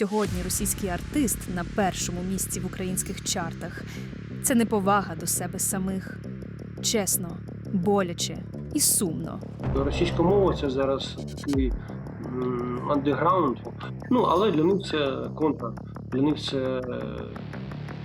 Сьогодні російський артист на першому місці в українських чартах. Це неповага до себе самих. Чесно, боляче і сумно. Російська мова це зараз такий андеграунд. Ну, але для них це контра. Для них це е,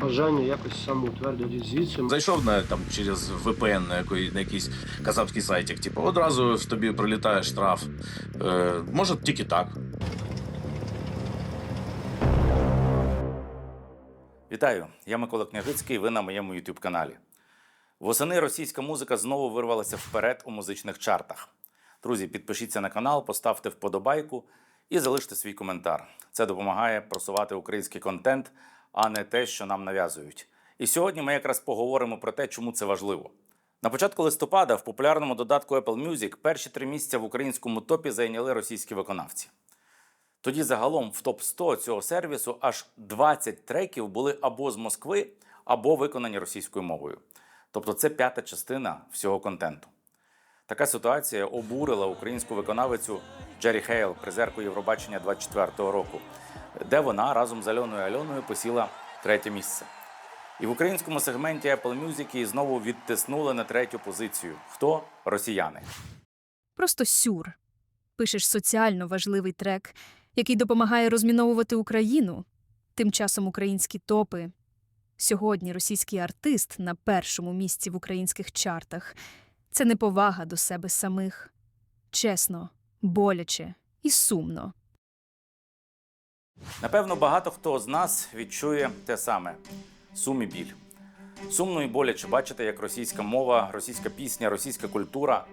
бажання якось самоутвердитись звідси. Зайшов на там через VPN на, якої, на якийсь казахський сайтик, типу, одразу ж тобі прилітає штраф. Е, може, тільки так. Вітаю, я Микола Княжицький. Ви на моєму youtube каналі. Восени російська музика знову вирвалася вперед у музичних чартах. Друзі, підпишіться на канал, поставте вподобайку і залиште свій коментар. Це допомагає просувати український контент, а не те, що нам нав'язують. І сьогодні ми якраз поговоримо про те, чому це важливо. На початку листопада в популярному додатку Apple Music перші три місця в українському топі зайняли російські виконавці. Тоді загалом в топ 100 цього сервісу аж 20 треків були або з Москви, або виконані російською мовою. Тобто це п'ята частина всього контенту. Така ситуація обурила українську виконавицю Джері Хейл, призерку Євробачення 24-го року, де вона разом з Альоною Альоною посіла третє місце. І в українському сегменті Apple Music її знову відтиснули на третю позицію. Хто? Росіяни. Просто сюр. Пишеш соціально важливий трек, який допомагає розміновувати Україну. Тим часом українські топи. Сьогодні російський артист на першому місці в українських чартах. Це неповага до себе самих. Чесно, боляче і сумно. Напевно, багато хто з нас відчує те саме сум і біль. Сумно і боляче бачити, як російська мова, російська пісня, російська культура,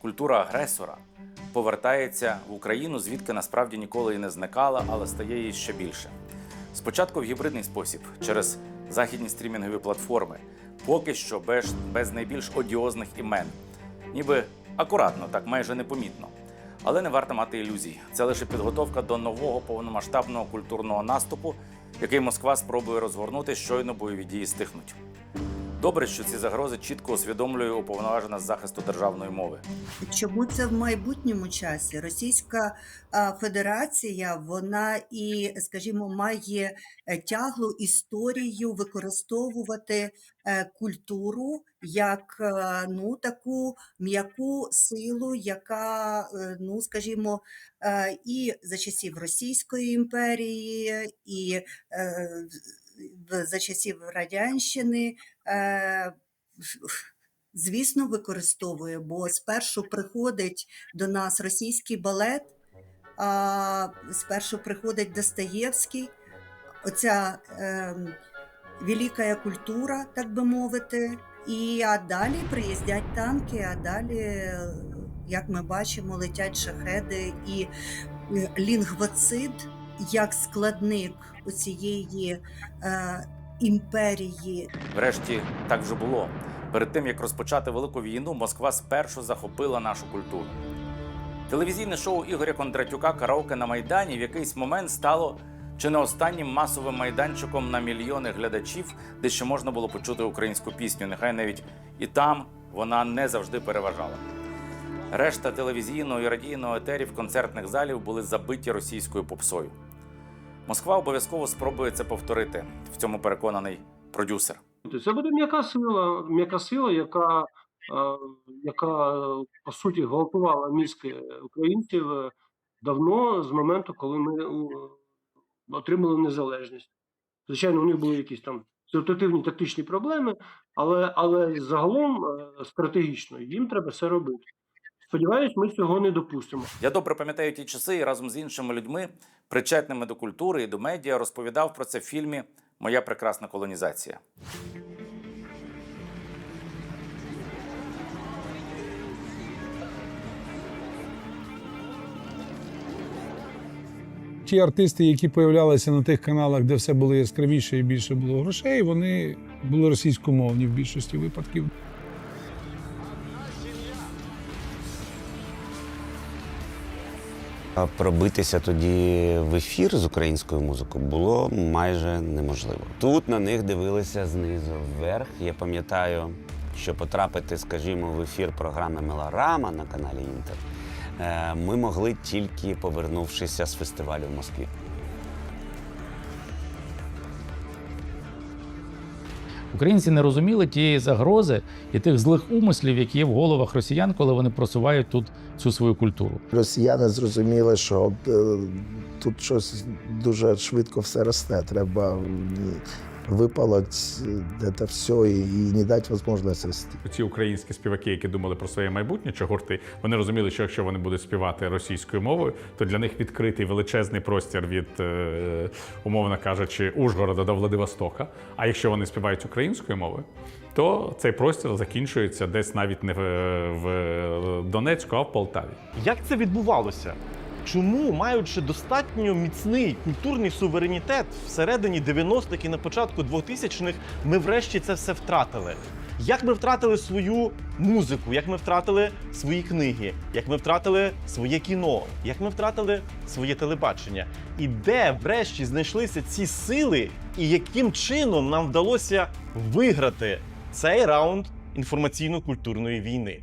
культура агресора повертається в Україну, звідки насправді ніколи і не зникала, але стає її ще більше. Спочатку в гібридний спосіб через західні стрімінгові платформи, поки що без, без найбільш одіозних імен, ніби акуратно, так майже непомітно. Але не варто мати ілюзій. Це лише підготовка до нового повномасштабного культурного наступу, який Москва спробує розгорнути, щойно бойові дії стихнуть. Добре, що ці загрози чітко усвідомлює уповноважена з захисту державної мови. Чому це в майбутньому часі? Російська Федерація вона і, скажімо, має е, тяглу історію використовувати е, культуру як е, ну таку м'яку силу, яка, ну скажімо, і за часів Російської імперії, і за часів радянщини. Е, звісно, використовує, бо спершу приходить до нас російський балет, а спершу приходить Достоєвський, оця е, велика культура, так би мовити. І а далі приїздять танки, а далі, як ми бачимо, летять шахеди і е, лінгвоцид як складник оцієї е, імперії Врешті так вже було. Перед тим як розпочати велику війну, Москва спершу захопила нашу культуру. Телевізійне шоу Ігоря Кондратюка Караоке на Майдані в якийсь момент стало чи не останнім масовим майданчиком на мільйони глядачів, де ще можна було почути українську пісню. Нехай навіть і там вона не завжди переважала. Решта телевізійного і радійного етерів концертних залів були забиті російською попсою. Москва обов'язково спробує це повторити. В цьому переконаний продюсер. Це буде м'яка сила, м'яка сила, яка, е, яка по суті гвалтувала мізки українців е, давно з моменту, коли ми отримали незалежність. Звичайно, у них були якісь там ситуативні тактичні проблеми, але, але загалом е, стратегічно їм треба все робити. Сподіваюсь, ми цього не допустимо. Я добре пам'ятаю ті часи і разом з іншими людьми, причетними до культури і до медіа, розповідав про це в фільмі Моя прекрасна колонізація. Ті артисти, які появлялися на тих каналах, де все було яскравіше і більше було грошей, вони були російськомовні в більшості випадків. А пробитися тоді в ефір з українською музикою було майже неможливо. Тут на них дивилися знизу вверх. Я пам'ятаю, що потрапити, скажімо, в ефір програми Меларама на каналі Інтер е, ми могли тільки повернувшися з фестивалю в Москві. Українці не розуміли тієї загрози і тих злих умислів, які є в головах росіян, коли вони просувають тут цю свою культуру. Росіяни зрозуміли, що е, тут щось дуже швидко все росте. Треба е, це все і, і не дати можливості рости. Ці українські співаки, які думали про своє майбутнє чи гурти, вони розуміли, що якщо вони будуть співати російською мовою, то для них відкритий величезний простір від, е, умовно кажучи, Ужгорода до Владивостока. А якщо вони співають українською мовою, то цей простір закінчується десь навіть не в, Донецьку, а в Полтаві. Як це відбувалося? Чому, маючи достатньо міцний культурний суверенітет всередині 90-х і на початку 2000-х, ми врешті це все втратили? Як ми втратили свою музику, як ми втратили свої книги, як ми втратили своє кіно, як ми втратили своє телебачення? І де врешті знайшлися ці сили, і яким чином нам вдалося виграти цей раунд інформаційно-культурної війни?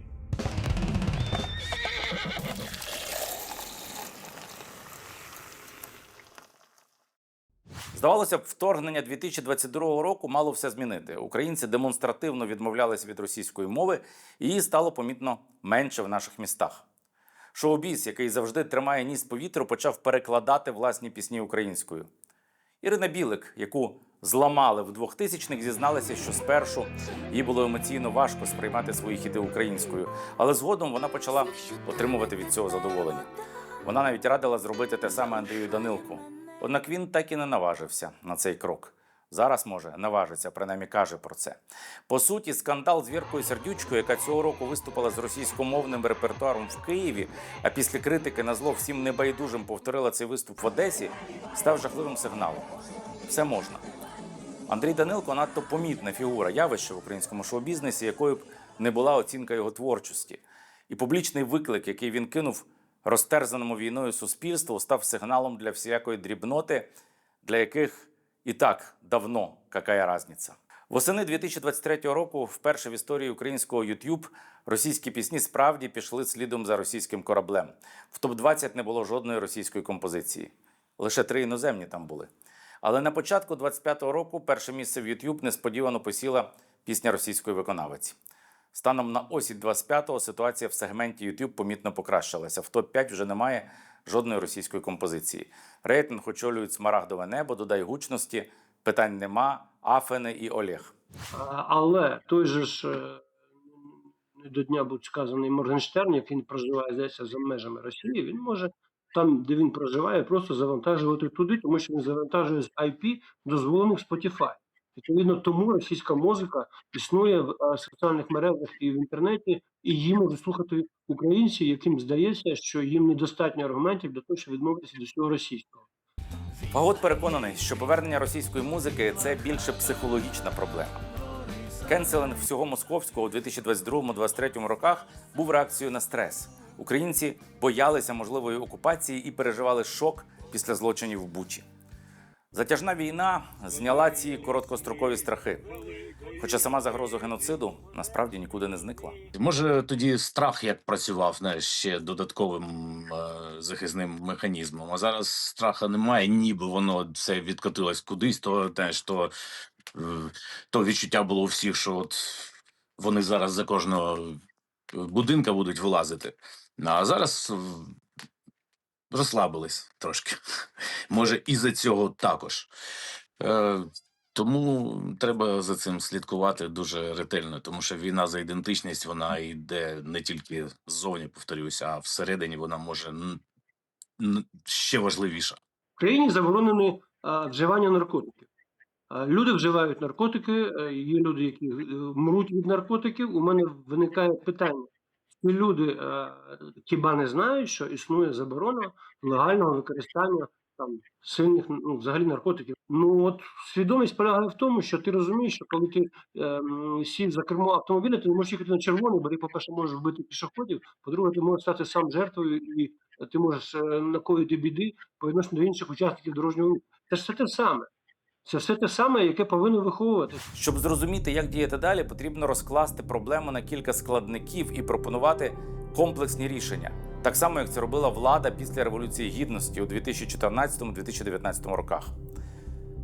Здавалося б, вторгнення 2022 року мало все змінити. Українці демонстративно відмовлялися від російської мови, і її стало помітно менше в наших містах. Шоу-біз, який завжди тримає ніс повітрю, почав перекладати власні пісні українською. Ірина Білик, яку зламали в 2000-х, зізналася, що спершу їй було емоційно важко сприймати свої хіти українською, але згодом вона почала отримувати від цього задоволення. Вона навіть радила зробити те саме Андрію Данилку. Однак він так і не наважився на цей крок. Зараз, може, наважиться, принаймні каже про це. По суті, скандал з Віркою Сердючкою, яка цього року виступила з російськомовним репертуаром в Києві, а після критики на зло всім небайдужим повторила цей виступ в Одесі, став жахливим сигналом. Все можна. Андрій Данилко надто помітна фігура явище в українському шоу-бізнесі, якою б не була оцінка його творчості. І публічний виклик, який він кинув розтерзаному війною суспільству, став сигналом для всіякої дрібноти, для яких і так давно какая разниця. Восени 2023 року, вперше в історії українського YouTube, російські пісні справді пішли слідом за російським кораблем. В топ-20 не було жодної російської композиції. Лише три іноземні там були. Але на початку 25-го року перше місце в YouTube несподівано посіла пісня російської виконавиці. Станом на осінь 25-го ситуація в сегменті YouTube помітно покращилася. В топ-5 вже немає жодної російської композиції. Рейтинг очолюють Смарагдове небо, додай гучності, питань нема, Афени і Олег. Але той же ж е, до дня будь сказаний Моргенштерн, він проживає здається, за межами Росії, він може там, де він проживає, просто завантажувати туди, тому що він завантажує з IP дозволених Spotify. Відповідно, тому російська музика існує в е, соціальних мережах і в інтернеті, і її можуть слухати українці, яким здається, що їм недостатньо аргументів для того, щоб відмовитися до всього російського. Фагот переконаний, що повернення російської музики це більше психологічна проблема. Кенселинг всього московського у 2022-2023 роках був реакцією на стрес. Українці боялися можливої окупації і переживали шок після злочинів в Бучі. Затяжна війна зняла ці короткострокові страхи. Хоча сама загроза геноциду насправді нікуди не зникла. Може, тоді страх як працював, знаєш, ще додатковим е, захисним механізмом. А зараз страха немає, ніби воно все відкотилось кудись, то теж то, е, то відчуття було у всіх, що от вони зараз за кожного будинка будуть вилазити. А зараз е, розслабились трошки. Може, і за цього також. Е, тому треба за цим слідкувати дуже ретельно, тому що війна за ідентичність вона йде не тільки ззовні, повторюся, а всередині вона може ще важливіша. В країні заборонені а, вживання наркотиків. А, Люди вживають наркотики, е, є люди, які е, мруть від наркотиків. У мене виникає питання: ці люди е, хіба не знають, що існує заборона легального використання там сильних ну, взагалі наркотиків? Ну от свідомість полягає в тому, що ти розумієш, що коли ти е, м, сів за кермо автомобіля, ти не можеш їхати на червоний, бо ти, по-перше, можеш вбити пішоходів, по-друге, ти можеш стати сам жертвою і ти можеш е, накоїти біди по відношенню до інших учасників дорожнього руху. Це ж все те саме. Це все те саме, яке повинно виховувати. Щоб зрозуміти, як діяти далі, потрібно розкласти проблему на кілька складників і пропонувати комплексні рішення. Так само, як це робила влада після Революції Гідності у 2014-2019 роках.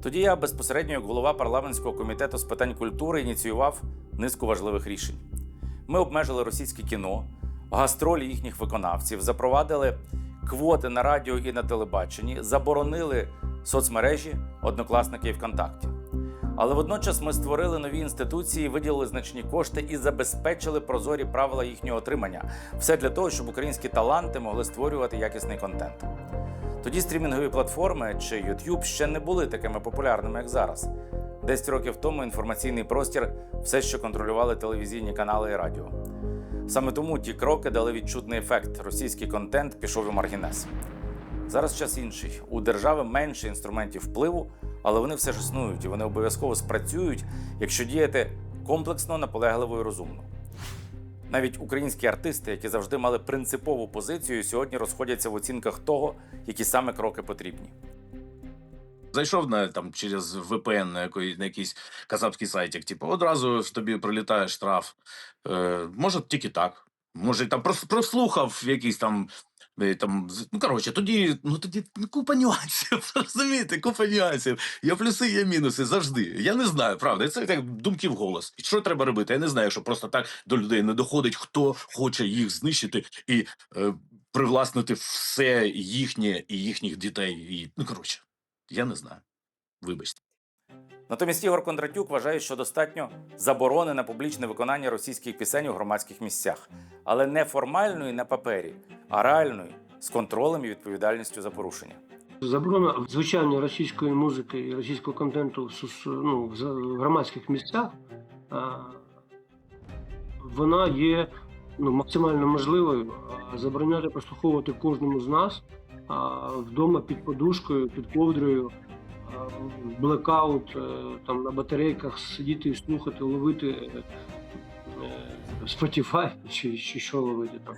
Тоді я безпосередньо як голова парламентського комітету з питань культури ініціював низку важливих рішень. Ми обмежили російське кіно, гастролі їхніх виконавців, запровадили квоти на радіо і на телебаченні, заборонили соцмережі, однокласники і ВКонтакті. Але водночас ми створили нові інституції, виділили значні кошти і забезпечили прозорі правила їхнього отримання. Все для того, щоб українські таланти могли створювати якісний контент. Тоді стрімінгові платформи чи YouTube ще не були такими популярними, як зараз. Десять років тому інформаційний простір все ще контролювали телевізійні канали і радіо. Саме тому ті кроки дали відчутний ефект. Російський контент пішов у маргінез. Зараз час інший. У держави менше інструментів впливу, але вони все ж існують і вони обов'язково спрацюють, якщо діяти комплексно, наполегливо і розумно. Навіть українські артисти, які завжди мали принципову позицію, сьогодні розходяться в оцінках того, які саме кроки потрібні. Зайшов на там через VPN на, якої, на якийсь казахський сайтик, типу, одразу ж тобі прилітає штраф. Е, може, тільки так. Може, там прослухав якийсь там. Е, Там, ну, коротше, тоді, ну тоді купа нюансів, розумієте, купа нюансів. Є плюси, є мінуси завжди. Я не знаю, правда. Це як думки в голос. І що треба робити? Я не знаю, що просто так до людей не доходить, хто хоче їх знищити і е, привласнити все їхнє і їхніх дітей. І, ну, коротше, я не знаю. Вибачте. Натомість Ігор Кондратюк вважає, що достатньо заборони на публічне виконання російських пісень у громадських місцях, але не формальної на папері, а реальної з контролем і відповідальністю за порушення. Заборона звучання російської музики і російського контенту в, ну, в громадських місцях, вона є ну, максимально можливою. Забороняти прослуховувати кожному з нас вдома під подушкою, під ковдрою, блекаут, е, там на батарейках сидіти і слухати, ловити е, е, Spotify чи, чи що ловити там.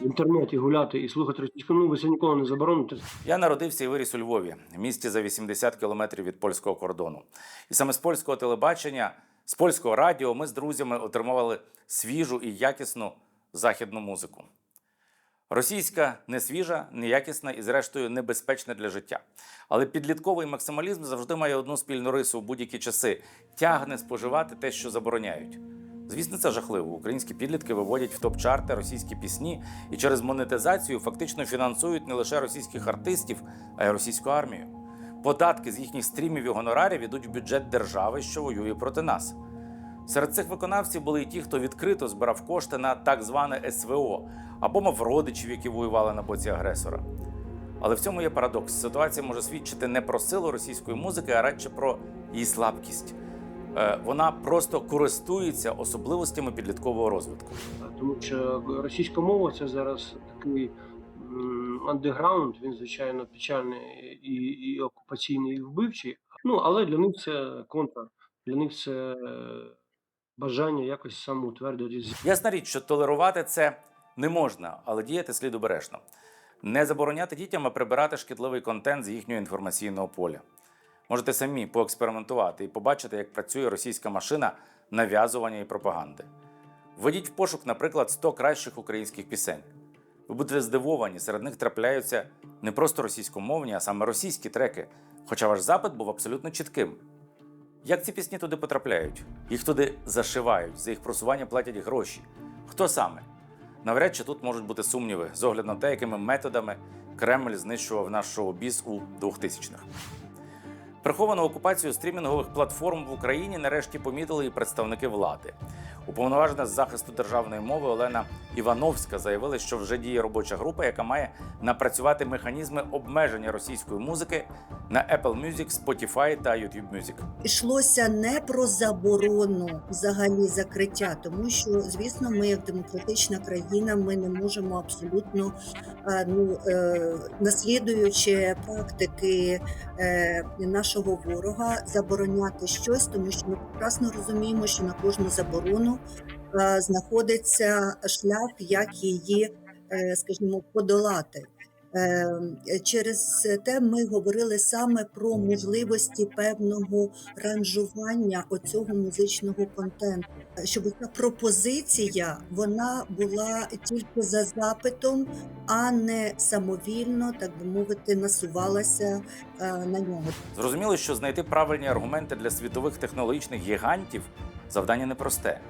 В інтернеті гуляти і слухати російську мову, ви це ніколи не забороните. Я народився і виріс у Львові, місті за 80 кілометрів від польського кордону. І саме з польського телебачення, з польського радіо ми з друзями отримували свіжу і якісну західну музику. Російська не свіжа, неякісна і, зрештою, небезпечна для життя. Але підлітковий максималізм завжди має одну спільну рису у будь-які часи тягне споживати те, що забороняють. Звісно, це жахливо. Українські підлітки виводять в топ-чарти російські пісні і через монетизацію фактично фінансують не лише російських артистів, а й російську армію. Податки з їхніх стрімів і гонорарів ідуть в бюджет держави, що воює проти нас. Серед цих виконавців були й ті, хто відкрито збирав кошти на так зване СВО або мав родичів, які воювали на боці агресора. Але в цьому є парадокс. Ситуація може свідчити не про силу російської музики, а радше про її слабкість. Е, Вона просто користується особливостями підліткового розвитку. Тому що російська мова це зараз такий андеграунд, він звичайно печальний і, і окупаційний, і вбивчий. Ну але для них це контра, для них це е, бажання якось самоутвердитись. Ясна річ, що толерувати це не можна, але діяти слід обережно. Не забороняти дітям, а прибирати шкідливий контент з їхнього інформаційного поля. Можете самі поекспериментувати і побачити, як працює російська машина нав'язування і пропаганди. Введіть в пошук, наприклад, 100 кращих українських пісень. Ви будете здивовані, серед них трапляються не просто російськомовні, а саме російські треки, хоча ваш запит був абсолютно чітким. Як ці пісні туди потрапляють? Їх туди зашивають, за їх просування платять гроші. Хто саме? Навряд чи тут можуть бути сумніви з огляду на те, якими методами Кремль знищував наш шоу-біз у 2000-х. Приховану окупацію стрімінгових платформ в Україні нарешті помітили і представники влади. Уповноважена з захисту державної мови Олена Івановська заявила, що вже діє робоча група, яка має напрацювати механізми обмеження російської музики на Apple Music, Spotify та YouTube Music. Йшлося не про заборону взагалі закриття, тому що, звісно, ми, як демократична країна, ми не можемо абсолютно, е, ну, е, наслідуючи практики е, нашого ворога, забороняти щось, тому що ми прекрасно розуміємо, що на кожну заборону е, знаходиться шлях, як її, е, скажімо, подолати. Е, Через те ми говорили саме про можливості певного ранжування оцього музичного контенту, щоб ця пропозиція вона була тільки за запитом, а не самовільно, так би мовити, насувалася е, на нього. Зрозуміло, що знайти правильні аргументи для світових технологічних гігантів завдання непросте.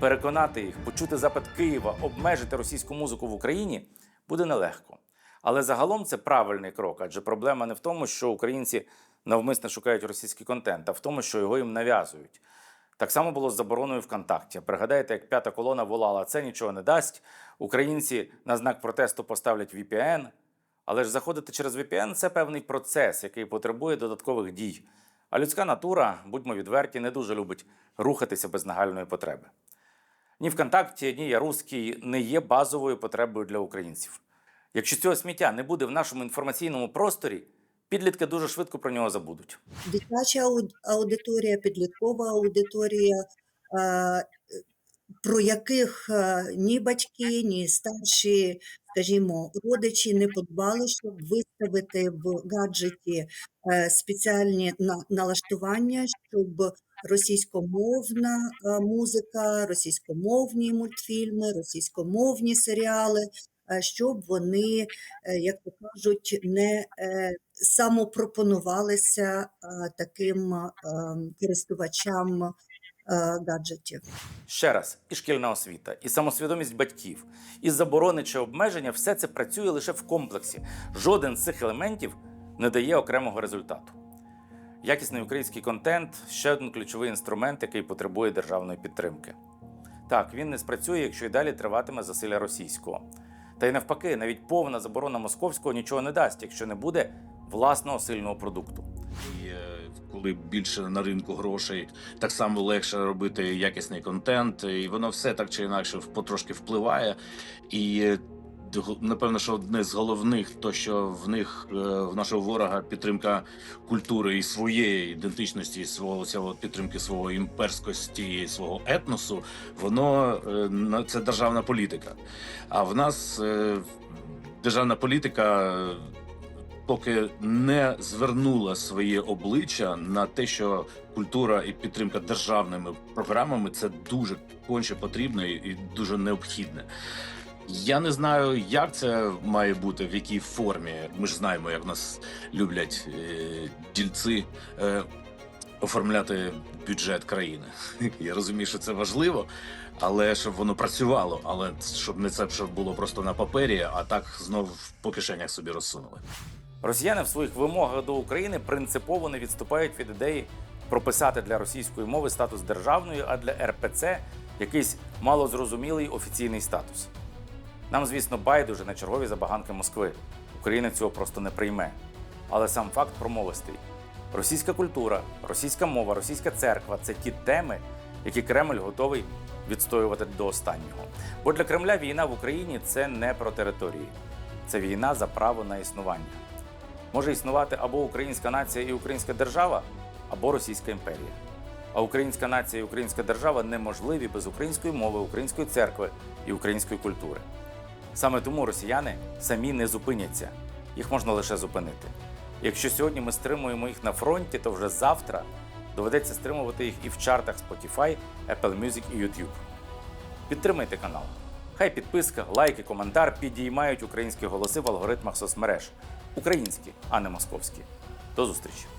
Переконати їх, почути запит Києва, обмежити російську музику в Україні буде нелегко. Але загалом це правильний крок, адже проблема не в тому, що українці навмисно шукають російський контент, а в тому, що його їм нав'язують. Так само було з забороною ВКонтакті. Пригадайте, як п'ята колона волала, це нічого не дасть. Українці на знак протесту поставлять VPN. Але ж заходити через VPN – це певний процес, який потребує додаткових дій. А людська натура, будьмо відверті, не дуже любить рухатися без нагальної потреби. Ні ВКонтакті, ні Я Руський не є базовою потребою для українців. Якщо цього сміття не буде в нашому інформаційному просторі, підлітки дуже швидко про нього забудуть. Дитяча аудиторія, підліткова аудиторія, про яких ні батьки, ні старші, скажімо, родичі не подбали, щоб виставити в гаджеті е, спеціальні на- налаштування, щоб російськомовна е, музика, російськомовні мультфільми, російськомовні серіали, щоб вони, е, як то кажуть, не е, самопропонувалися е, таким е, користувачам е, гаджетів. Ще раз, і шкільна освіта, і самосвідомість батьків, і заборони чи обмеження все це працює лише в комплексі. Жоден з цих елементів не дає окремого результату. Якісний український контент ще один ключовий інструмент, який потребує державної підтримки. Так, він не спрацює, якщо й далі триватиме засилля російського. Та й навпаки, навіть повна заборона московського нічого не дасть, якщо не буде власного сильного продукту. І е, коли більше на ринку грошей, так само легше робити якісний контент, і воно все так чи інакше потрошки впливає. І е, напевно, що одне з головних, то що в них е, в нашого ворога підтримка культури і своєї ідентичності, свого цього підтримки свого імперськості, свого етносу, воно е, це державна політика. А в нас е, державна політика. поки не звернула своє обличчя на те, що культура і підтримка державними програмами це дуже конче потрібно і дуже необхідне. Я не знаю, як це має бути, в якій формі. Ми ж знаємо, як нас люблять е, дільці е, оформляти бюджет країни. Я розумію, що це важливо, але щоб воно працювало, але щоб не це щоб було просто на папері, а так знов по кишенях собі розсунули. Росіяни в своїх вимогах до України принципово не відступають від ідеї прописати для російської мови статус державної, а для РПЦ якийсь малозрозумілий офіційний статус. Нам, звісно, байдуже на чергові забаганки Москви. Україна цього просто не прийме. Але сам факт промовистий. Російська культура, російська мова, російська церква це ті теми, які Кремль готовий відстоювати до останнього. Бо для Кремля війна в Україні це не про території, це війна за право на існування. Може існувати або українська нація і українська держава, або Російська імперія. А українська нація і українська держава неможливі без української мови, української церкви і української культури. Саме тому росіяни самі не зупиняться, їх можна лише зупинити. Якщо сьогодні ми стримуємо їх на фронті, то вже завтра доведеться стримувати їх і в чартах Spotify, Apple Music і YouTube. Підтримайте канал. Хай підписка, лайки, коментар підіймають українські голоси в алгоритмах соцмереж. Українські, а не московські. До зустрічі!